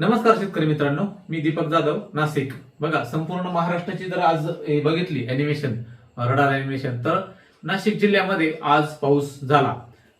नमस्कार शेतकरी मित्रांनो मी दीपक जाधव नाशिक. बघा संपूर्ण महाराष्ट्राची जर आज बघितली अॅनिमेशन रडार अॅनिमेशन तर नाशिक जिल्ह्यामध्ये आज पाऊस झाला.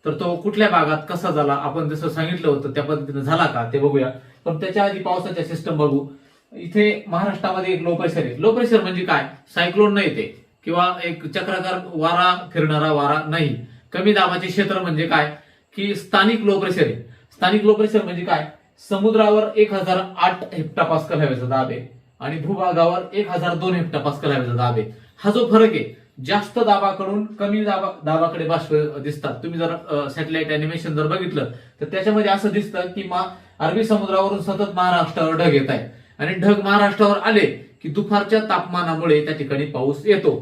तर तो कुठल्या भागात कसा झाला आपण जसं सांगितलं होतं त्या पद्धतीने झाला का ते बघूया. पण त्याच्या आधी पावसाच्या सिस्टम बघू. इथे महाराष्ट्रामध्ये एक लो प्रेशर आहे. लो प्रेशर म्हणजे काय? सायक्लोन नाही ते. किंवा एक चक्राकार वारा फिरणारा वारा नाही. कमी दाबाचे क्षेत्र म्हणजे काय? की स्थानिक लो प्रेशर आहे. स्थानिक लो प्रेशर म्हणजे काय? समुद्रावर एक हजार आठ हेक्टापास्कल हवेचा दाब आहे आणि भूभागावर एक हजार दोन हेक्टापास्कल हवेचा दाब आहे. हा जो फरक आहे जास्त दाबाकडून कमी दाबा दाबाकडे बाष्प दिसतात. तुम्ही जर सॅटेलाइट अॅनिमेशन जर बघितलं तर त्याच्यामध्ये असं दिसतं की मा अरबी समुद्रावरून सतत महाराष्ट्रावर ढग येत आहे. आणि ढग महाराष्ट्रावर आले की दुपारच्या तापमानामुळे त्या ठिकाणी पाऊस येतो.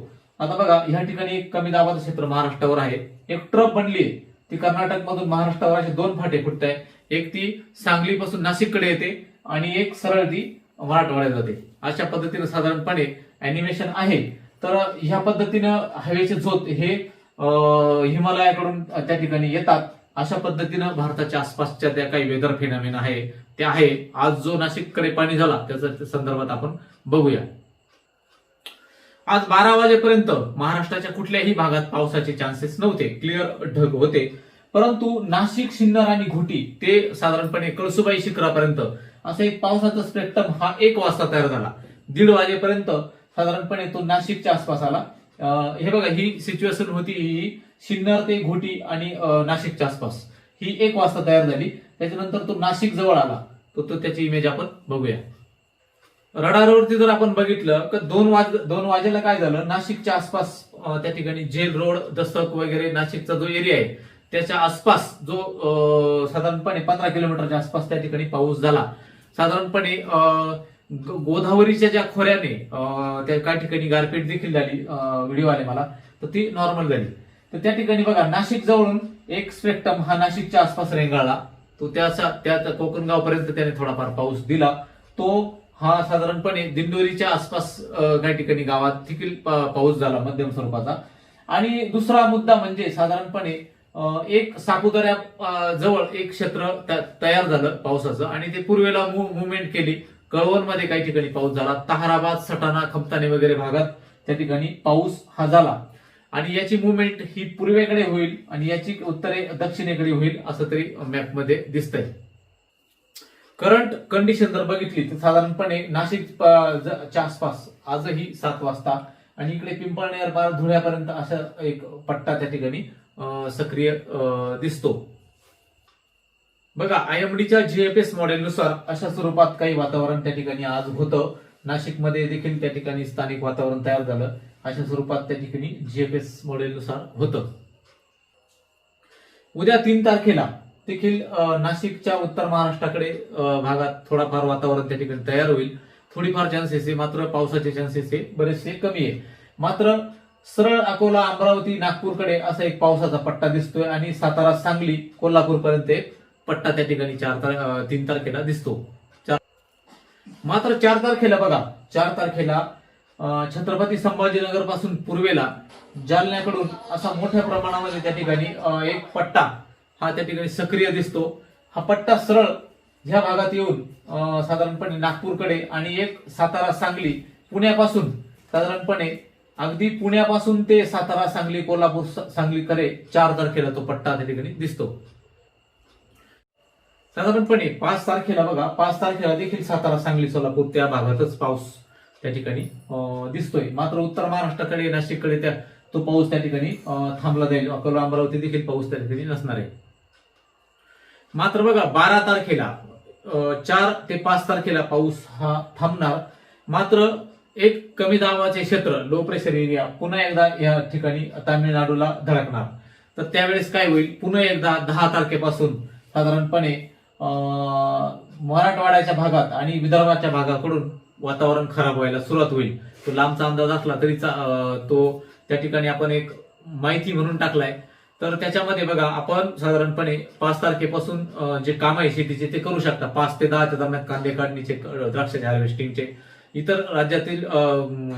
आता बघा ह्या ठिकाणी एक कमी दाबाचं क्षेत्र महाराष्ट्रावर आहे. एक ट्रप बनली आहे ती कर्नाटक मधून महाराष्ट्रावर असे दोन फाटे फुटत आहे एक ती सांगलीपासून नाशिककडे येते आणि एक सरळ ती मराठवाड्यात जाते. अशा पद्धतीने साधारणपणे अॅनिमेशन आहे. तर ह्या पद्धतीनं हवेचे झोत हे अं, हिमालयाकडून त्या ठिकाणी येतात. अशा पद्धतीनं भारताच्या आसपासच्या त्या काही वेदर फिनॉमिन आहे ते आहे. आज जो नाशिककडे पाणी झाला त्याच्या संदर्भात आपण बघूया. आज बारा वाजेपर्यंत महाराष्ट्राच्या कुठल्याही भागात पावसाचे चान्सेस नव्हते. क्लिअर ढग होते. परंतु नाशिक सिन्नर आणि घोटी ते साधारणपणे कळसुबाई शिखरापर्यंत असं एक पावसाचा स्पेक्ट्रम हा एक वाजता तयार झाला. दीड वाजेपर्यंत साधारणपणे तो नाशिकच्या आसपास आला. हे बघा ही सिच्युएशन होती ही सिन्नर ते घोटी आणि नाशिकच्या आसपास. ही एक वाजता तयार झाली. त्याच्यानंतर तो नाशिक जवळ आला. तो तो त्याची इमेज आपण बघूया. रडारवरती जर आपण बघितलं तर दोन वाज दोन वाजेला काय झालं? नाशिकच्या आसपास त्या ठिकाणी जेल रोड दसक वगैरे नाशिकचा जो एरिया आहे त्याच्या आसपास जो साधारणपणे पंधरा किलोमीटरच्या आसपास त्या ठिकाणी पाऊस झाला. साधारणपणे गोदावरीच्या ज्या खोऱ्याने त्या काही ठिकाणी गारपीट देखील झाली व्हिडिओ आले मला तर ती नॉर्मल झाली. तर त्या ठिकाणी बघा नाशिक जवळून एक स्पेक्ट्रम हा नाशिकच्या आसपास रेंगाळला. तो त्याचा त्या कोकणगावपर्यंत त्याने थोडाफार पाऊस दिला. तो हा साधारणपणे दिंडोरीच्या आसपास काही ठिकाणी गावात देखील पाऊस झाला मध्यम स्वरूपाचा. आणि दुसरा मुद्दा म्हणजे साधारणपणे एक सापुताऱ्या जवळ एक क्षेत्र तयार झालं पावसाचं आणि ते पूर्वेला मुवमेंट केली. कळवणमध्ये काही ठिकाणी पाऊस झाला. तहाराबाद सटाणा खमताने वगैरे भागात त्या ठिकाणी पाऊस हा झाला. आणि याची मुवमेंट ही पूर्वेकडे होईल आणि याची उत्तरे दक्षिणेकडे होईल असं तरी मॅपमध्ये दिसतंय. करंट कंडिशन जर बघितली तर साधारणपणे नाशिक च्या आसपास आजही सात वाजता आणि इकडे पिंपळनेर पार धुळ्यापर्यंत असा एक पट्टा त्या ठिकाणी अं, सक्रिय अं, दिसतो. बघा आयएमडीच्या जीएफएस मॉडेलनुसार अशा स्वरूपात काही वातावरण त्या ठिकाणी आज होतं. नाशिकमध्ये देखील त्या ठिकाणी स्थानिक वातावरण तयार झालं. अशा स्वरूपात त्या ठिकाणी जीएफएस मॉडेलनुसार होतं. उद्या तीन तारखेला देखील अं, नाशिकच्या उत्तर महाराष्ट्राकडे भागात थोडाफार वातावरण त्या ठिकाणी तयार होईल. थोडीफार चान्सेस आहे मात्र पावसाचे चान्सेस आहे बरेचसे कमी आहे. मात्र सरळ अकोला अमरावती नागपूरकडे असा एक पावसाचा पट्टा दिसतोय आणि सातारा सांगली कोल्हापूर पर्यंत एक पट्टा त्या ठिकाणी चार तार तीन तारखेला दिसतो. चार मात्र चार तारखेला बघा चार तारखेला अं, छत्रपती संभाजीनगरपासून पूर्वेला जालन्याकडून असा मोठ्या प्रमाणामध्ये त्या ठिकाणी एक पट्टा हा त्या ठिकाणी सक्रिय दिसतो. हा पट्टा सरळ ह्या भागात येऊन साधारणपणे नागपूरकडे आणि एक सातारा सांगली पुण्यापासून साधारणपणे अगदी पुण्यापासून ते सातारा सांगली कोल्हापूर सांगलीकडे चार तारखेला तो पट्टा त्या ठिकाणी दिसतो. साधारणपणे पाच तारखेला बघा पाच तारखेला देखील सातारा सांगली सोलापूर त्या भागातच पाऊस त्या ठिकाणी दिसतोय. मात्र उत्तर महाराष्ट्राकडे नाशिककडे त्या तो पाऊस त्या ठिकाणी थांबला जाईल. अकोला अमरावती देखील पाऊस त्या ठिकाणी नसणार आहे. मात्र बघा बारा तारखेला चार ते पाच तारखेला पाऊस हा थांबणार. मात्र एक कमी दाबाचे क्षेत्र लो प्रेशर एरिया पुन्हा एकदा या ठिकाणी तामिळनाडूला धडकणार. तर त्यावेळेस काय होईल? पुन्हा एकदा दहा तारखेपासून साधारणपणे मराठवाड्याच्या भागात आणि विदर्भाच्या भागाकडून वातावरण खराब व्हायला सुरुवात होईल. तो लांबचा अंदाज असला तरी चा- तो त्या ठिकाणी आपण एक माहिती म्हणून टाकलाय. तर त्याच्यामध्ये बघा आपण साधारणपणे पाच तारखेपासून जे काम आहे शेतीचे ते करू शकता. पाच ते दहाच्या दरम्यान कांदे काढणीचे द्राक्षाचे हार्वेस्टिंगचे. इतर राज्यातील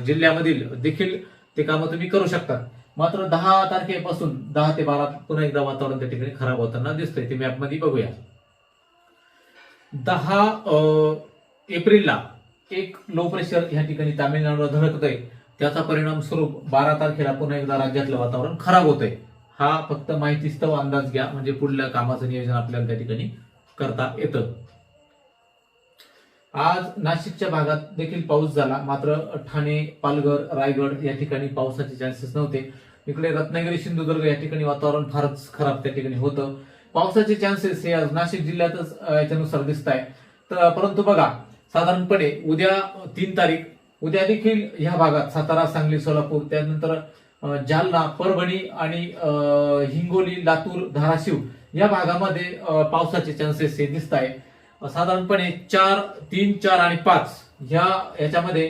जिल्ह्यामधील देखील ते कामं तुम्ही करू शकता. मात्र दहा तारखेपासून दहा ते बारा पुन्हा एकदा वातावरण त्या ठिकाणी खराब होताना दिसतंय. ते मॅपमध्ये बघूया. दहा एप्रिलला एक लो प्रेशर ह्या ठिकाणी तामिळनाडूला धडकत आहे त्याचा परिणाम स्वरूप बारा तारखेला पुन्हा एकदा राज्यातलं वातावरण खराब होत आहे हा फक्त माहितीस्तव अंदाज घ्या म्हणजे पुढल्या कामाचं नियोजन आपल्याला त्या ठिकाणी करता येतं. आज नाशिकच्या भागात देखील पाऊस झाला. मात्र ठाणे पालघर रायगड या ठिकाणी पावसाचे चान्सेस नव्हते. इकडे रत्नागिरी सिंधुदुर्ग या ठिकाणी वातावरण फारच खराब त्या ठिकाणी होतं. पावसाचे चान्सेस हे आज नाशिक जिल्ह्यातच याच्यानुसार दिसत आहे तर परंतु बघा साधारणपणे उद्या तीन तारीख उद्या देखील ह्या भागात सातारा सांगली सोलापूर त्यानंतर जालना परभणी आणि हिंगोली लातूर धाराशिव या भागामध्ये पावसाचे चान्सेस हे दिसत आहे साधारणपणे चार तीन चार आणि पाच ह्या याच्यामध्ये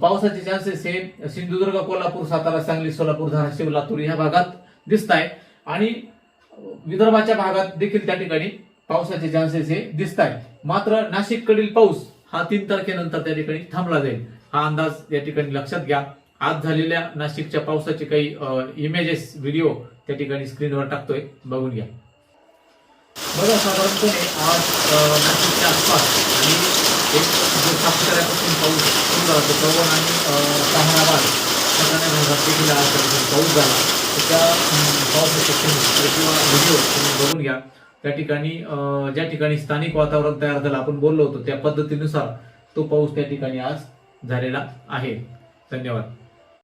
पावसाचे चान्सेस हे सिंधुदुर्ग कोल्हापूर सातारा सांगली सोलापूर धाराशिव लातूर ह्या भागात दिसत आहे आणि विदर्भाच्या भागात देखील त्या ठिकाणी पावसाचे चान्सेस हे दिसत आहे मात्र नाशिककडील पाऊस हा तीन तारखेनंतर त्या ठिकाणी थांबला जाईल. हा अंदाज या ठिकाणी लक्षात घ्या. आज झालेल्या नाशिकच्या पावसाचे काही इमेजेस व्हिडिओ त्या ठिकाणी स्क्रीनवर टाकतोय. बघून घ्या. बघा साधारणपणे आज नाशिकच्या आसपास आणि एक जो सातकऱ्यापासून पाऊस सुरू झाला तो चव्हाण आणि ताहराबाद सगळ्या भागात देखील आज पाऊस झाला. त्या पावसाचे किंवा व्हिडिओ तुम्ही बघून घ्या. त्या ठिकाणी ज्या ठिकाणी स्थानिक वातावरण तयार झालं आपण बोललो होतो त्या पद्धतीनुसार तो पाऊस त्या ठिकाणी आज झालेला आहे. धन्यवाद.